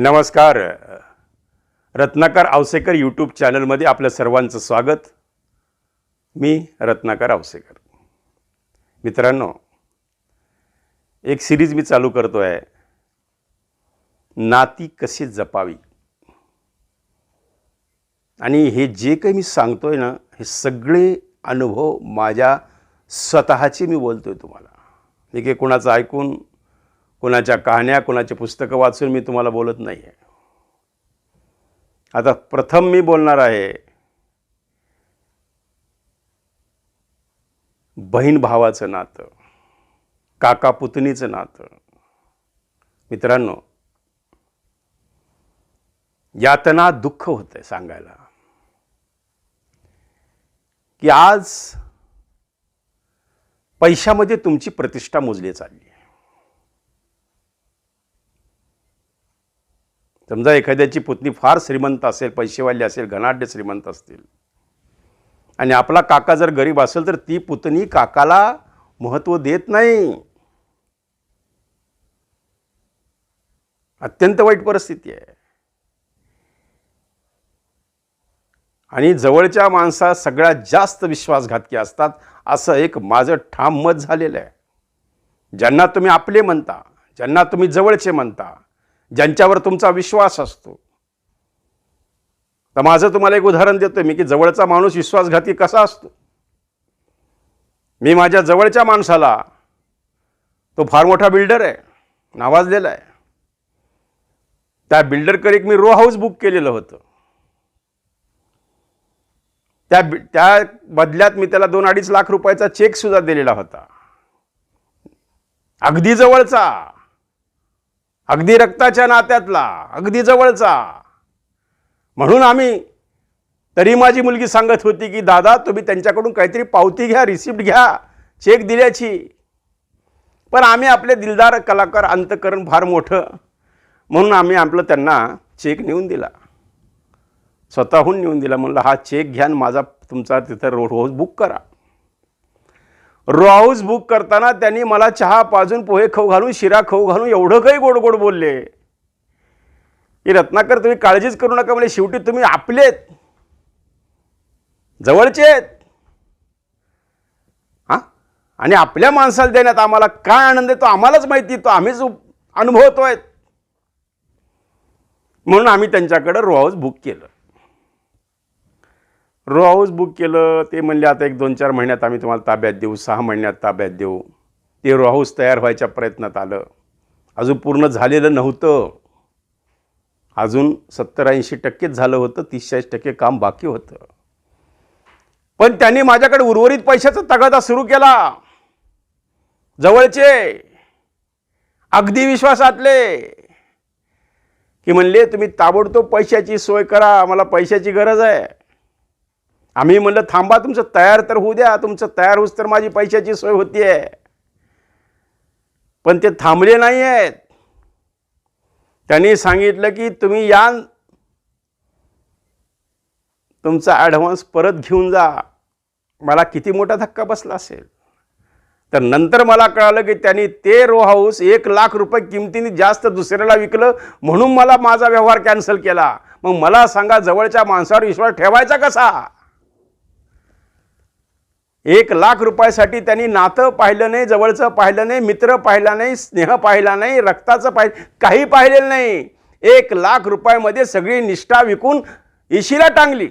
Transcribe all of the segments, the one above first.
नमस्कार. रत्नाकर आवसेकर यूट्यूब चॅनलमध्ये आपल्या सर्वांचं स्वागत. मी रत्नाकर आवसेकर. मित्रांनो एक सिरीज मी चालू करतो आहे नाती कशी जपावी? आणि हे जे काही मी सांगतोय ना हे सगळे अनुभव माझ्या स्वतःचे मी बोलतोय तुम्हाला. मी काही कोणाचं ऐकून कोणाच्या कहाण्या कुणाची पुस्तकं वाचून मी तुम्हाला बोलत नाही आहे आता प्रथम मी बोलणार आहे बहीण भावाचं नातं काका पुतणीचं नातं. मित्रांनो यातना दुःख होतंय सांगायला. की आज पैशामध्ये तुमची प्रतिष्ठा मोजली चालली समजा एखाद्याची पुतणी फार श्रीमंत असेल पैसेवाली असेल घनाढ्य श्रीमंत असतील. आणि आपला काका जर गरीब असेल तर ती पुतणी काकाला महत्त्व देत नाही. अत्यंत वाईट परिस्थिती आहे. आणि जवळच्या माणसात सगळ्यात जास्त विश्वासघातकी असतात असं एक माझं ठाम मत झालेलं आहे. ज्यांना तुम्ही आपले म्हणता ज्यांना तुम्ही जवळचे म्हणता ज्यांच्यावर तुमचा विश्वास असतो. तर माझं तुम्हाला एक उदाहरण देतो मी की जवळचा माणूस विश्वासघाती कसा असतो? मी माझ्या जवळच्या माणसाला तो फार मोठा बिल्डर आहे नावाजलेला आहे. त्या बिल्डरकडे एक मी रो हाऊस बुक केलेलं होतं. त्या त्या बदल्यात मी त्याला दोन अडीच लाख रुपयाचा चेक सुद्धा दिलेला होता. अगदी जवळचा. अगदी रक्ताच्या नात्यातला अगदी जवळचा. म्हणून आम्ही तरी माझी मुलगी सांगत होती की दादा तुम्ही त्यांच्याकडून काहीतरी पावती घ्या रिसिप्ट घ्या चेक दिल्याची. पण आम्ही आपले दिलदार कलाकार अंतकरण फार मोठं म्हणून आम्ही आपलं त्यांना चेक नेऊन दिला. स्वतःहून नेऊन दिला म्हणलं हा चेक घ्या आणि माझा तुमचा तिथं रोड हाऊस बुक करा. हाऊस बुक करताना त्यांनी मला चहा पाजून पोहे खाऊ घालून शिरा खाऊ घालून एवढं काही गोड गोड बोलले. की रत्नाकर तुम्ही काळजीच करू नका म्हणजे शेवटी तुम्ही आपलेत. जवळचे आहेत हां? आणि आपल्या माणसाला देण्यात आम्हाला काय आनंद येतो आम्हालाच माहिती तो आम्हीच अनुभवतो आहेत म्हणून आम्ही त्यांच्याकडं रो हाऊस बुक केलं. रो हाऊस बुक केलं ते म्हणले आता एक दोन चार महिन्यात आम्ही तुम्हाला ताब्यात देऊ सहा महिन्यात ताब्यात देऊ. ते रो हाऊस तयार व्हायच्या प्रयत्नात आलं. अजून पूर्ण झालेलं नव्हतं. अजून सत्तर ऐंशी टक्केच झालं होतं तीस चाळीस टक्के काम बाकी होतं. पण त्यांनी माझ्याकडे उर्वरित पैशाचा तगादा सुरू केला. जवळचे अगदी विश्वासातले की म्हणले तुम्ही ताबडतोब पैशाची सोय करा मला पैशाची गरज आहे. आम्ही म्हणलं थांबा तुमचं तयार तर होऊ द्या तुमचं तयार होऊच तर माझी पैशाची सोय होतीये. पण ते थांबले नाही आहेत त्यांनी सांगितलं की तुम्ही या तुमचा ॲडव्हान्स परत घेऊन जा. मला किती मोठा धक्का बसला असेल. तर नंतर मला कळालं की त्यांनी ते रो हाऊस एक लाख रुपये किमतीने जास्त दुसऱ्याला विकलं म्हणून मला माझा व्यवहार कॅन्सल केला. मग मला सांगा जवळच्या माणसावर विश्वास ठेवायचा कसा? एक लाख रुपयासाठी त्यांनी नातं पाहिलं नाही जवळचं पाहिलं नाही मित्र पाहिला नाही स्नेह पाहिला नाही रक्ताचं पाहिलं काही पाहिलेलं नाही. एक लाख रुपयामध्ये सगळी निष्ठा विकून इशीला टांगली.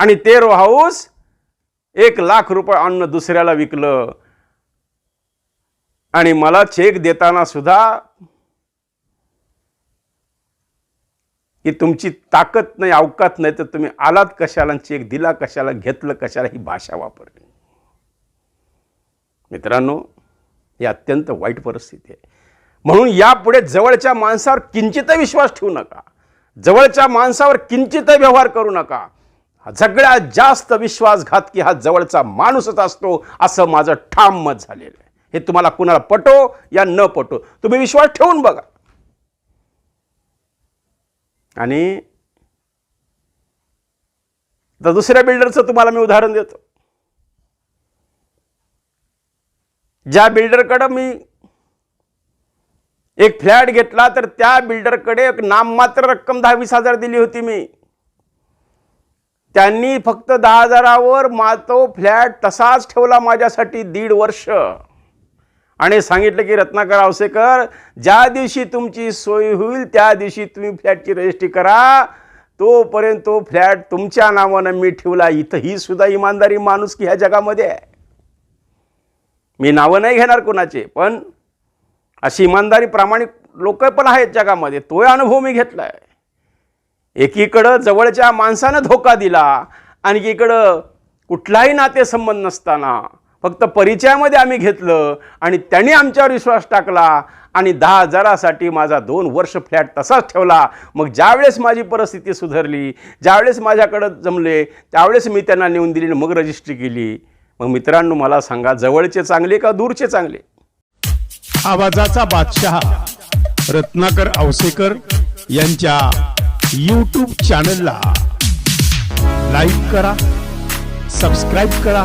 आणि ते रो हाऊस एक लाख रुपये अन्न दुसऱ्याला विकलं. आणि मला चेक देताना सुद्धा की तुमची ताकद नाही अवकात नाही तर तुम्ही आलात कशाला चेक दिला कशाला घेतलं कशाला ही भाषा वापरली. मित्रांनो ही अत्यंत वाईट परिस्थिती आहे. म्हणून यापुढे जवळच्या माणसावर किंचितही विश्वास ठेवू नका. जवळच्या माणसावर किंचितही व्यवहार करू नका. सगळ्यात जास्त विश्वासघात की हा जवळचा माणूसच असतो असं माझं ठाम मत झालेलं आहे. हे तुम्हाला कुणाला पटो या न पटो तुम्ही विश्वास ठेवून बघा. आणि तर दुसऱ्या बिल्डरचं तुम्हाला मी उदाहरण देतो. ज्या बिल्डरकडं मी एक फ्लॅट घेतला तर त्या बिल्डरकडे एक नाममात्र रक्कम दहा वीस हजार दिली होती मी. त्यांनी फक्त दहा हजारावर मा तो फ्लॅट तसाच ठेवला माझ्यासाठी दीड वर्ष. आणि सांगितलं की रत्नाकर आवसेकर ज्या दिवशी तुमची सोय होईल त्या दिवशी तुम्ही फ्लॅटची रजिस्ट्री करा. तोपर्यंत तो फ्लॅट तुमच्या नावानं मी ठेवला. इथं ही सुद्धा इमानदारी माणूस की ह्या जगामध्ये आहे. मी नावं नाही घेणार कोणाचे पण अशी इमानदारी प्रामाणिक लोक पण आहेत जगामध्ये. तोही अनुभव मी घेतला आहे एकीकडं जवळच्या माणसानं धोका दिला आणि एकीकडं कुठलाही नातेसंबंध नसताना फक्त परिचयामध्ये आम्ही घेतलं आणि त्यांनी आमच्यावर विश्वास टाकला आणि दहा हजारासाठी माझा दोन वर्ष फ्लॅट तसाच ठेवला. मग ज्यावेळेस माझी परिस्थिती सुधारली ज्यावेळेस माझ्याकडं जमले त्यावेळेस मी त्यांना नेऊन दिली आणि मग रजिस्ट्री केली. मग मित्रांनो मला सांगा जवळचे चांगले का दूरचे चांगले? आवाजाचा बादशहा रत्नाकर औसेकर यांच्या यूट्यूब चॅनलला लाईक करा सबस्क्राईब करा.